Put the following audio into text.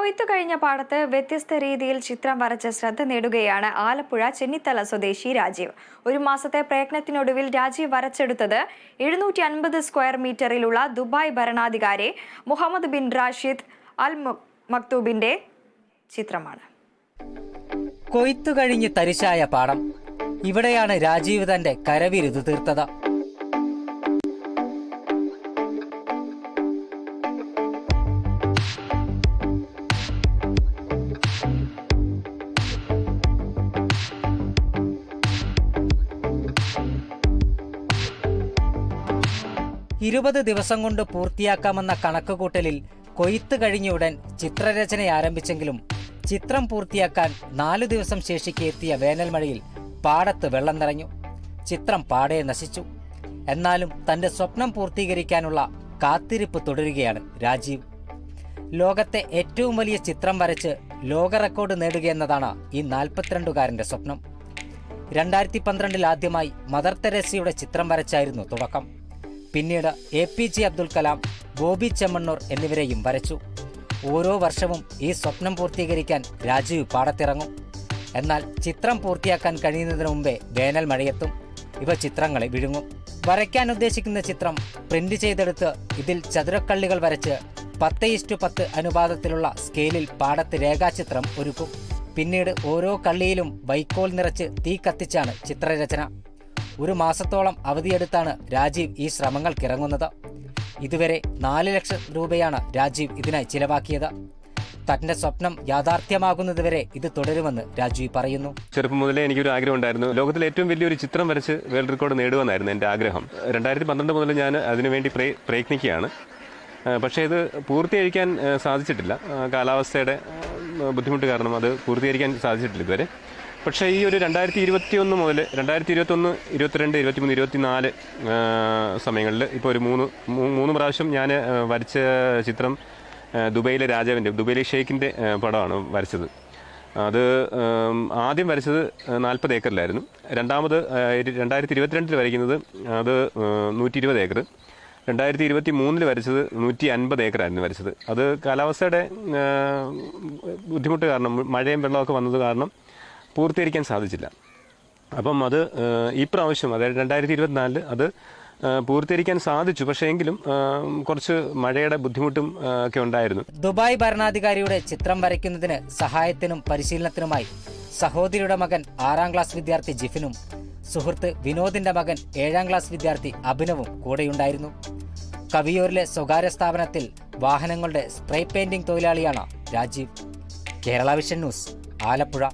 കൊയ്ത്തു കഴിഞ്ഞ പാടത്ത് വ്യത്യസ്ത രീതിയിൽ ചിത്രം വരച്ച് ശ്രദ്ധ നേടുകയാണ് ആലപ്പുഴ ചെന്നിത്തല സ്വദേശി രാജീവ്. ഒരു മാസത്തെ പ്രയത്നത്തിനൊടുവിൽ രാജീവ് വരച്ചെടുത്തത് എഴുന്നൂറ്റി അൻപത് സ്ക്വയർ മീറ്ററിലുള്ള ദുബായ് ഭരണാധികാരി മുഹമ്മദ് ബിൻ റാഷിദ് അൽ മക്തൂബിന്റെ ചിത്രമാണ്. കൊയ്ത്തു കഴിഞ്ഞ് തരിശായ പാടം. ഇവിടെയാണ് രാജീവ് തന്റെ കരവിരുത് തീർത്തത്. ഇരുപത് ദിവസം കൊണ്ട് പൂർത്തിയാക്കാമെന്ന കണക്കുകൂട്ടലിൽ കൊയ്ത്ത് കഴിഞ്ഞയുടൻ ചിത്രരചന ആരംഭിച്ചെങ്കിലും ചിത്രം പൂർത്തിയാക്കാൻ നാലു ദിവസം ശേഷിക്കെ എത്തിയ വേനൽമഴയിൽ പാടത്ത് വെള്ളം നിറഞ്ഞു. ചിത്രം പാടെ നശിച്ചു. എന്നാലും തന്റെ സ്വപ്നം പൂർത്തീകരിക്കാനുള്ള കാത്തിരിപ്പ് തുടരുകയാണ് രാജീവ്. ലോകത്തെ ഏറ്റവും വലിയ ചിത്രം വരച്ച് ലോക റെക്കോർഡ് നേടുകയെന്നതാണ് ഈ നാൽപ്പത്തിരണ്ടുകാരന്റെ സ്വപ്നം. രണ്ടായിരത്തി പന്ത്രണ്ടിൽ ആദ്യമായി മദർ തെരേസയുടെ ചിത്രം വരച്ചായിരുന്നു തുടക്കം. പിന്നീട് A P J Abdul Kalam Bobby Chemmanur എന്നിവരെയും വരച്ചു. ഓരോ വർഷവും ഈ സ്വപ്നം പൂർത്തീകരിക്കാൻ രാജീവ് പാടത്തിറങ്ങും. എന്നാൽ ചിത്രം പൂർത്തിയാക്കാൻ കഴിയുന്നതിന് മുമ്പേ വേനൽ മഴയെത്തും. ഇവ ചിത്രങ്ങളെ വിഴുങ്ങും. വരയ്ക്കാൻ ഉദ്ദേശിക്കുന്ന ചിത്രം പ്രിന്റ് ചെയ്തെടുത്ത് ഇതിൽ ചതുരക്കള്ളികൾ വരച്ച് പത്ത് ഇസ്റ്റു പത്ത് അനുപാതത്തിലുള്ള സ്കെയിലിൽ പാടത്ത് രേഖാചിത്രം ഒരുക്കും. പിന്നീട് ഓരോ കള്ളിയിലും വൈക്കോൽ നിറച്ച് തീ കത്തിച്ചാണ് ചിത്രരചന. ഒരു മാസത്തോളം അവധിയെടുത്താണ് രാജീവ് ഈ ശ്രമങ്ങൾക്കിറങ്ങുന്നത് ഇതുവരെ നാല് ലക്ഷം രൂപയാണ് രാജീവ് ഇതിനായി ചിലവാക്കിയത്. തന്റെ സ്വപ്നം യാഥാർത്ഥ്യമാകുന്നതുവരെ ഇത് തുടരുമെന്ന് രാജീവ് പറയുന്നു. ചെറുപ്പം മുതലേ എനിക്കൊരു ആഗ്രഹം ഉണ്ടായിരുന്നു ലോകത്തിലെ ഏറ്റവും വലിയൊരു ചിത്രം വരച്ച് വേൾഡ് റെക്കോർഡ് നേടുമെന്നായിരുന്നു എന്റെ ആഗ്രഹം. രണ്ടായിരത്തി പന്ത്രണ്ട് മുതൽ ഞാൻ അതിനുവേണ്ടി പ്രയ പ്രയത്നിക്കുകയാണ്. പക്ഷേ ഇത് പൂർത്തീകരിക്കാൻ സാധിച്ചിട്ടില്ല. കാലാവസ്ഥയുടെ ബുദ്ധിമുട്ട് കാരണം അത് പൂർത്തീകരിക്കാൻ സാധിച്ചിട്ടില്ല ഇതുവരെ. പക്ഷേ ഈ ഒരു രണ്ടായിരത്തി ഇരുപത്തി ഒന്ന് മുതൽ രണ്ടായിരത്തി ഇരുപത്തൊന്ന് ഇരുപത്തിരണ്ട് ഇരുപത്തിമൂന്ന് ഇരുപത്തിനാല് സമയങ്ങളിൽ ഇപ്പോൾ ഒരു മൂന്ന് മൂന്ന് പ്രാവശ്യം ഞാൻ വരച്ച ചിത്രം ദുബൈയിലെ രാജാവിന്റെ ദുബൈയിലെ ഷെയ്ഖിന്റെ പടമാണ് വരച്ചത്. അത് ആദ്യം വരച്ചത് നാൽപ്പത് ഏക്കറിലായിരുന്നു. രണ്ടാമത് രണ്ടായിരത്തി ഇരുപത്തിരണ്ടിൽ വരയ്ക്കുന്നത് അത് നൂറ്റി ഇരുപത് ഏക്കർ രണ്ടായിരത്തി ഇരുപത്തി മൂന്നിൽ വരച്ചത് നൂറ്റി അൻപത് ഏക്കറായിരുന്നു വരച്ചത്. അത് കാലാവസ്ഥയുടെ ബുദ്ധിമുട്ട് കാരണം മഴയും വെള്ളമൊക്കെ വന്നത് കാരണം പൂർത്തീകരിക്കാൻ സാധിച്ചില്ല. അപ്പം അത് ഈ പ്രാവശ്യം അതായത് രണ്ടായിരത്തി ഇരുപത്തിനാലിൽ അത് പൂർത്തീകരിക്കാൻ സാധിച്ചു. പക്ഷേ എങ്കിലും കുറച്ച് മഴയുടെ ബുദ്ധിമുട്ടും ഒക്കെ ഉണ്ടായിരുന്നു. ദുബായ് ഭരണാധികാരിയുടെ ചിത്രം വരയ്ക്കുന്നതിന് സഹായത്തിനും പരിശീലനത്തിനുമായി സഹോദരിയുടെ മകൻ ആറാം ക്ലാസ് വിദ്യാർത്ഥി ജിഫിനും സുഹൃത്ത് വിനോദിന്റെ മകൻ ഏഴാം ക്ലാസ് വിദ്യാർത്ഥി അഭിനവും കൂടെയുണ്ടായിരുന്നു. കവിയൂരിലെ സ്വകാര്യ സ്ഥാപനത്തിൽ വാഹനങ്ങളുടെ സ്പ്രേ പെയിന്റിംഗ് തൊഴിലാളിയാണ് Rajeev. Kerala vision news Alappuzha.